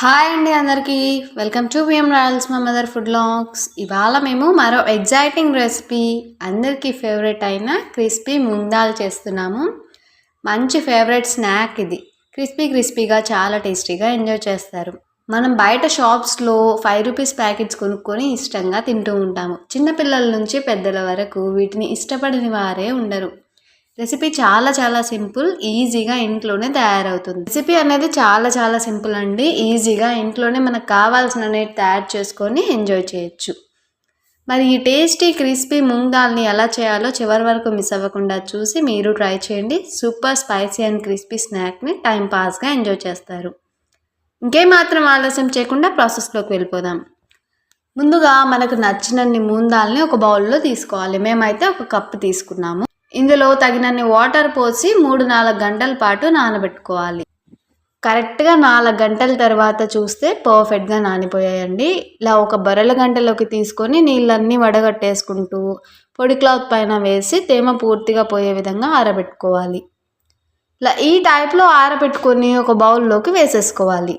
Hi అండి అందరికీ. Welcome to VM Royals మా మదర్ ఫుడ్ లాగ్స్. ఇవాళ మేము మరో ఎగ్జైటింగ్ రెసిపీ అందరికీ ఫేవరెట్ అయిన క్రిస్పీ ముందాల్ చేస్తున్నాము. మంచి ఫేవరెట్ స్నాక్ ఇది. క్రిస్పీ క్రిస్పీగా చాలా టేస్టీగా ఎంజాయ్ చేస్తారు. మనం బయట షాప్స్లో ఫైవ్ రూపీస్ ప్యాకెట్స్ కొనుక్కొని ఇష్టంగా తింటూ ఉంటాము. చిన్నపిల్లల నుంచి పెద్దల వరకు వీటిని ఇష్టపడని వారే ఉండరు. రెసిపీ చాలా చాలా సింపుల్ ఈజీగా ఇంట్లోనే తయారవుతుంది. రెసిపీ అనేది చాలా చాలా సింపుల్ అండి. ఈజీగా ఇంట్లోనే మనకు కావాల్సిన తయారు చేసుకొని ఎంజాయ్ చేయొచ్చు. మరి ఈ టేస్టీ క్రిస్పీ మూంగ్ దాల్ని ఎలా చేయాలో చివరి వరకు మిస్ అవ్వకుండా చూసి మీరు ట్రై చేయండి. సూపర్ స్పైసీ అండ్ క్రిస్పీ స్నాక్ని టైం పాస్గా ఎంజాయ్ చేస్తారు. ఇంకేమాత్రం ఆలస్యం చేయకుండా ప్రాసెస్లోకి వెళ్ళిపోదాం. ముందుగా మనకు నచ్చినన్ని మూందాల్ని ఒక బౌల్లో తీసుకోవాలి. మేమైతే ఒక కప్పు తీసుకున్నాము. ఇందులో తగినన్ని వాటర్ పోసి మూడు నాలుగు గంటల పాటు నానబెట్టుకోవాలి. కరెక్ట్గా నాలుగు గంటల తర్వాత చూస్తే పర్ఫెక్ట్గా నానిపోయాయండి. ఇలా ఒక బర్రెల గంటలోకి తీసుకొని నీళ్ళన్నీ వడగట్టేసుకుంటూ పొడి క్లాత్ పైన వేసి తేమ పూర్తిగా పోయే విధంగా ఆరబెట్టుకోవాలి. ఇలా ఈ టైప్లో ఆరబెట్టుకొని ఒక బౌల్లోకి వేసేసుకోవాలి.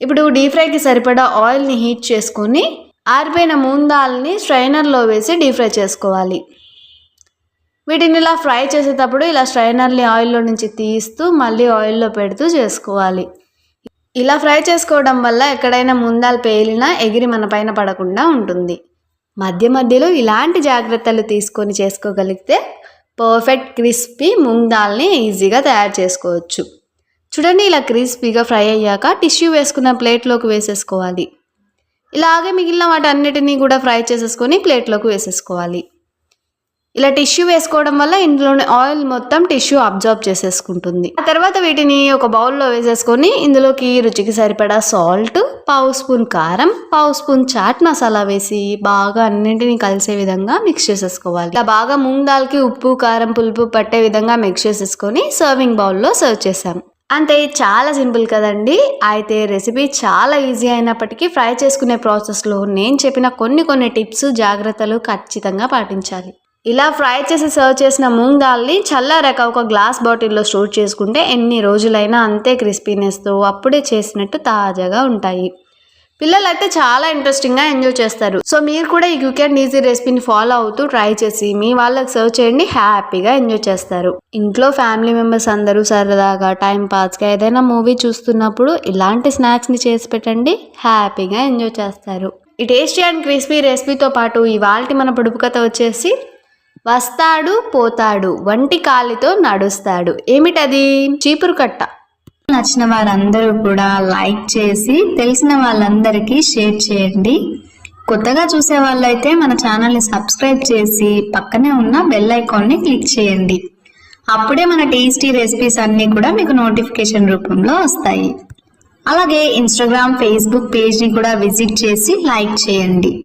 ఇప్పుడు డీప్ ఫ్రైకి సరిపడా ఆయిల్ని హీట్ చేసుకొని ఆరిపోయిన మూందాల్ని స్ట్రైనర్లో వేసి డీప్ ఫ్రై చేసుకోవాలి. వీటిని ఇలా ఫ్రై చేసేటప్పుడు ఇలా స్ట్రైనర్ని ఆయిల్లో నుంచి తీస్తూ మళ్ళీ ఆయిల్లో పెడుతూ చేసుకోవాలి. ఇలా ఫ్రై చేసుకోవడం వల్ల ఎక్కడైనా ముందాలు పేలినా ఎగిరి మన పైన పడకుండా ఉంటుంది. మధ్య మధ్యలో ఇలాంటి జాగ్రత్తలు తీసుకొని చేసుకోగలిగితే పర్ఫెక్ట్ క్రిస్పీ ముంగ్ దాల్ని ఈజీగా తయారు చేసుకోవచ్చు. చూడండి ఇలా క్రిస్పీగా ఫ్రై అయ్యాక టిష్యూ వేసుకున్న ప్లేట్లోకి వేసేసుకోవాలి. ఇలాగే మిగిలిన వాటి అన్నిటినీ కూడా ఫ్రై చేసేసుకొని ప్లేట్లోకి వేసేసుకోవాలి. ఇలా టిష్యూ వేసుకోవడం వల్ల ఇందులోని ఆయిల్ మొత్తం టిష్యూ అబ్జర్వ్ చేసేసుకుంటుంది. ఆ తర్వాత వీటిని ఒక బౌల్లో వేసేసుకొని ఇందులోకి రుచికి సరిపడా సాల్ట్ పావు స్పూన్ కారం పావు స్పూన్ చాట్ మసాలా వేసి బాగా అన్నింటినీ కలిసే విధంగా మిక్స్ చేసేసుకోవాలి. ఇలా బాగా మూంగ్ దాల్కి ఉప్పు కారం పులుపు పట్టే విధంగా మిక్స్ చేసేసుకొని సర్వింగ్ బౌల్లో సర్వ్ చేసాం అంతే చాలా సింపుల్ కదండి. అయితే రెసిపీ చాలా ఈజీ అయినప్పటికీ ఫ్రై చేసుకునే ప్రాసెస్లో నేను చెప్పిన కొన్ని కొన్ని టిప్స్ జాగ్రత్తలు ఖచ్చితంగా పాటించాలి. ఇలా ఫ్రై చేసి సర్వ్ చేసిన మూంగ్ దాల్ని చల్లారాక ఒక గ్లాస్ బాటిల్లో స్టోర్ చేసుకుంటే ఎన్ని రోజులైనా అంతే క్రిస్పీనెస్తో అప్పుడే చేసినట్టు తాజాగా ఉంటాయి. పిల్లలు అయితే చాలా ఇంట్రెస్టింగ్గా ఎంజాయ్ చేస్తారు. సో మీరు కూడా ఈ క్విక్ అండ్ ఈజీ రెసిపీని ఫాలో అవుతూ ట్రై చేసి మీ వాళ్ళకి సర్వ్ చేయండి హ్యాపీగా ఎంజాయ్ చేస్తారు. ఇంట్లో ఫ్యామిలీ మెంబర్స్ అందరూ సరదాగా టైం పాస్గా ఏదైనా మూవీ చూస్తున్నప్పుడు ఇలాంటి స్నాక్స్ని చేసి పెట్టండి హ్యాపీగా ఎంజాయ్ చేస్తారు. ఈ టేస్టీ అండ్ క్రిస్పీ రెసిపీతో పాటు ఇవాళ మన పొడుపు కథ వచ్చేసి వస్తాడు పోతాడు వంటి కాలితో నడుస్తాడు. ఏమిటది? చీపురు కట్ట. నచ్చిన వారందరూ కూడా లైక్ చేసి తెలిసిన వాళ్ళందరికీ షేర్ చేయండి. కొత్తగా చూసే వాళ్ళైతే మన ఛానల్ని సబ్స్క్రైబ్ చేసి పక్కనే ఉన్న బెల్ ఐకాన్ని క్లిక్ చేయండి. అప్పుడే మన టేస్టీ రెసిపీస్ అన్నీ కూడా మీకు నోటిఫికేషన్ రూపంలో వస్తాయి. అలాగే ఇన్స్టాగ్రామ్ ఫేస్బుక్ పేజ్ని కూడా విజిట్ చేసి లైక్ చేయండి.